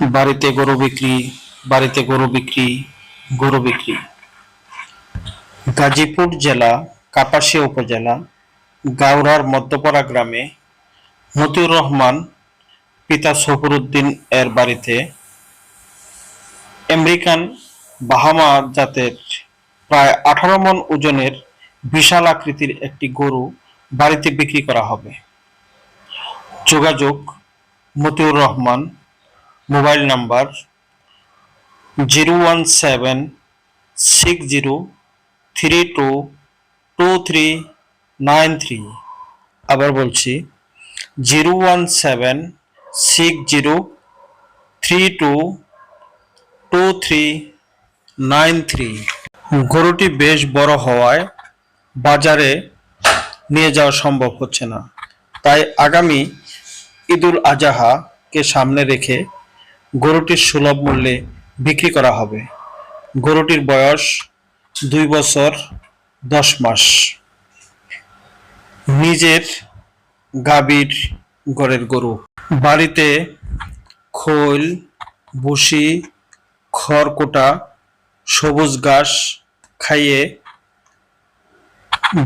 বাড়িতে গরু বিক্রি, বাড়িতে গরু বিক্রি গরু বিক্রি। গাজীপুর জেলা, কাপাসিয়া উপজেলা গাউরার মধ্যপাড়া গ্রামে মতিউর রহমান, পিতা সফরুদ্দিন এর বাড়িতে আমেরিকান বাহামা জাতের প্রায় আঠারো মন ওজনের বিশাল আকৃতির একটি গরু বাড়িতে বিক্রি করা হবে। যোগাযোগ Motiur Rahman mobile number zero one seven six zero three two two three nine three. আবার বলছি, zero one seven six zero three two two three nine three. গরুটি বেশ বড় হওয়ায় বাজারে নিয়ে যাওয়া সম্ভব হচ্ছে না। তাই আগামী ঈদুল আজহাকে সামনে রেখে গরুটির সুলভ মূল্যে বিক্রি করা হবে। গরুটির বয়স দুই বছর দশ মাস। নিজের গাভীর গড়ের গরু। বাড়িতে খোল, ভুসি, খড়কুটা, সবুজ ঘাস খাইয়ে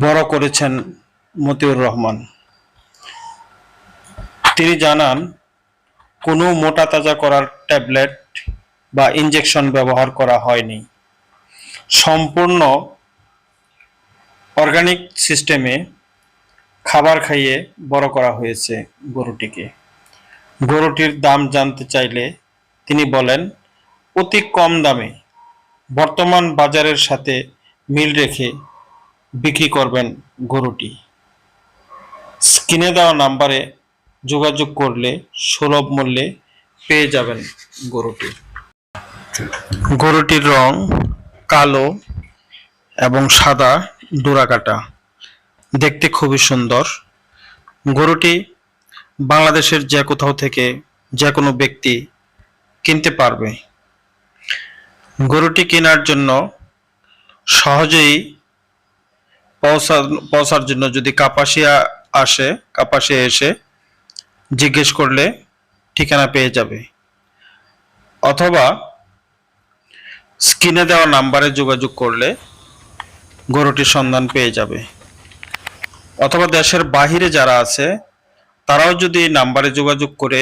বড় করেছেন মতিউর রহমান। তিনি জানান কোনো মোটা তাজা করার ট্যাবলেট বা ইনজেকশন ব্যবহার করা হয়নি। সম্পূর্ণ অর্গানিক সিস্টেমে খাবার খাইয়ে বড় করা হয়েছে গরুটিকে। গরুটির দাম জানতে চাইলে তিনি বলেন, অতি কম দামে বর্তমান বাজারের সাথে মিল রেখে বিক্রি করবেন গরুটি। স্ক্রিনে দেওয়া নাম্বারে যোগাযোগ করলে সুলভ মূল্যে পেয়ে যাবেন গরুটি। গরুটির রং কালো এবং সাদা ডোরাকাটা। দেখতে খুবই সুন্দর। গরুটি বাংলাদেশের যে কোথাও থেকে যে কোনো ব্যক্তি কিনতে পারবে। গরুটি কেনার জন্য সহজেই পৌঁছা পৌঁছার জন্য যদি কাপাসিয়া আসে কাপাসিয়া এসে জিজ্ঞেস করলে ঠিকানা পেয়ে যাবে। অথবা স্ক্রিনে দেওয়া নাম্বারে যোগাযোগ করলে গরুটির সন্ধান পেয়ে যাবে। অথবা দেশের বাহিরে যারা আছে, তারাও যদি নাম্বারে যোগাযোগ করে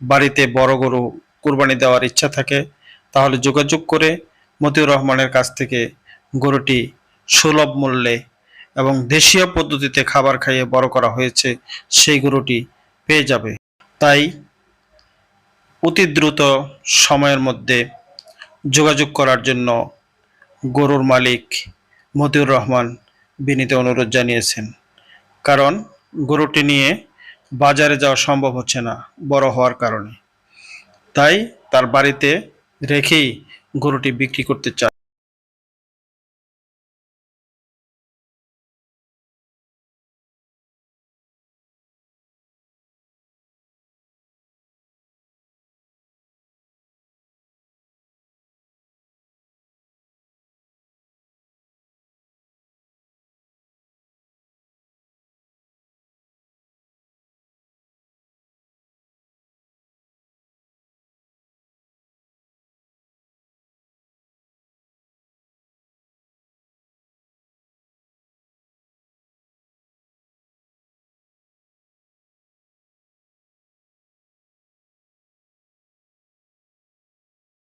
বাড়িতে বড় গরু কুরবানি দেওয়ার ইচ্ছা থাকে, তাহলে যোগাযোগ করে মতিউর রহমানের কাছ থেকে গরুটি সুলভ মূল্যে এবং দেশীয় পদ্ধতিতে খাবার খাইয়ে বড় করা হয়েছে, সেই গরুটি পেয়ে যাবে। তাই অতি দ্রুত সময়ের মধ্যে যোগাযোগ করার জন্য গরুর মালিক মতিউর রহমান বিনীত অনুরোধ জানিয়েছেন। কারণ গরুটি নিয়ে বাজারে যাওয়া সম্ভব হচ্ছে না, বড় হওয়ার কারণে। তাই তার বাড়িতে রেখেই গরুটি বিক্রি করতে চায়